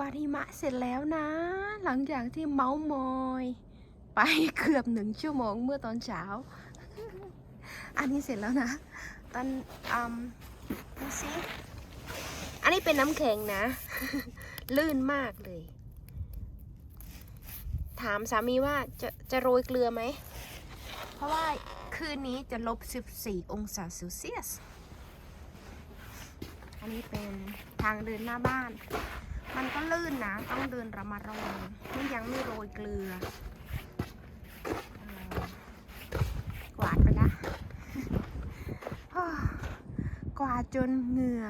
วาดหิมะเสร็จแล้วนะ หลังจากที่เมาส์มอย ไปเกือบหนึ่งชั่วโมงเมื่อตอนเช้า อันนี้เสร็จแล้วนะตอนอืมดูสิอันนี้เป็นน้ำแข็งนะ ลื่นมากเลย ถามสามีว่าจะจะโรยเกลือไหม เพราะว่าคืนนี้จะลบ 14 องศาเซลเซียส อันนี้เป็นทางเดินหน้าบ้าน มันก็ลื่นนะ ต้องเดินระมัดระวังนี่ยังไม่โรยเกลือกวาดไปละกวาดจนเหงื่อ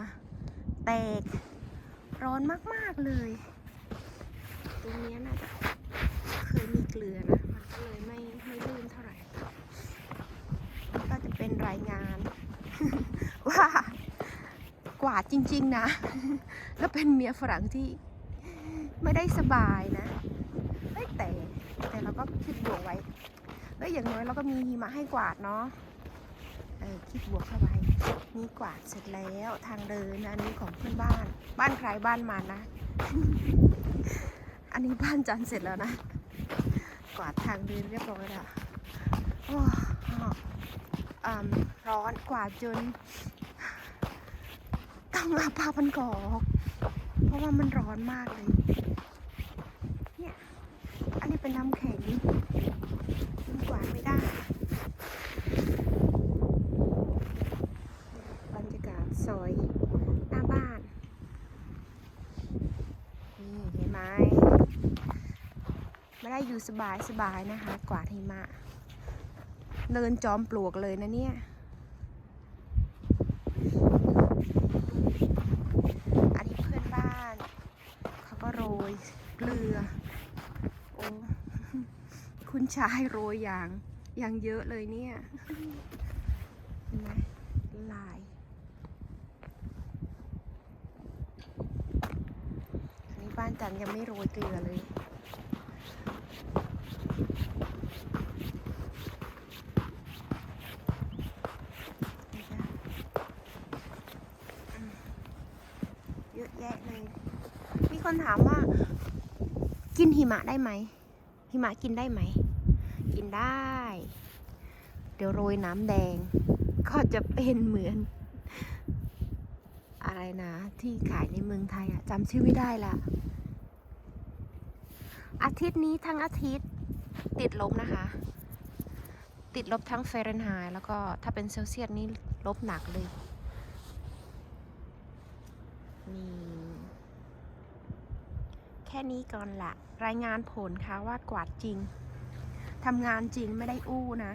แตก ร้อนมาก ๆ เลย ตรงนี้น่าจะเคยมีเกลือนะ มันก็เลยไม่ไม่ลื่นเท่าไหร่ ก็จะเป็นรายงานว่า กวาดจริง ๆ นะ แล้วเป็นเมียฝรั่งที่ไม่ได้สบายนะเฮ้ยแต่แต่เราก็คิดบวกไว้เอ้ยอย่างน้อยเราก็มีหิมะให้กวาดเนาะเออคิดบวกเข้าไว้นี่กวาดเสร็จแล้วทางเดินอันนี้ของเพื่อนบ้าน บ้านใครบ้านมันนะ อันนี้บ้านจันเสร็จแล้วนะ กวาดทางเดินเรียบร้อยแล้วโอ้อืมร้อนกวาดจน ต้องอาผ้าพันกอก เพราะว่ามันร้อนมากเลย เนี่ย อันนี้เป็นน้ำแข็งมันกวาดไม่ได้ บรรยากาศซอยหน้าบ้าน นี่เห็นไหมไม่ได้อยู่สบายสบายๆนะคะ กวาดหิมะ เดินจอมปลวกเลยนะเนี่ย อันนี้เพื่อนบ้าน เขาก็โรยเกลือ โอ้ คุณชายโรยอย่างอย่างเยอะเลยเนี่ยเห็นไหมลาย อันนี้บ้านจันยังไม่โรยเกลือเลย เยอะแยะเลย มีคนถามว่า กินหิมะได้ไหม หิมะกินได้ไหม กินได้ เดี๋ยวโรยน้ำแดง ก็จะเป็นเหมือน อะไรนะ ที่ขายในเมืองไทยอะจำชื่อไม่ได้ละอาทิตย์นี้ทั้งอาทิตย์ติดลบนะคะ ติดลบทั้งเฟรนไฮต์แล้วก็ถ้าเป็นเซลเซียสนี่ลบหนักเลย นี่ แค่นี้ก่อนละรายงานผลค่ะว่ากวาดจริงทำงานจริงไม่ได้อู้นะ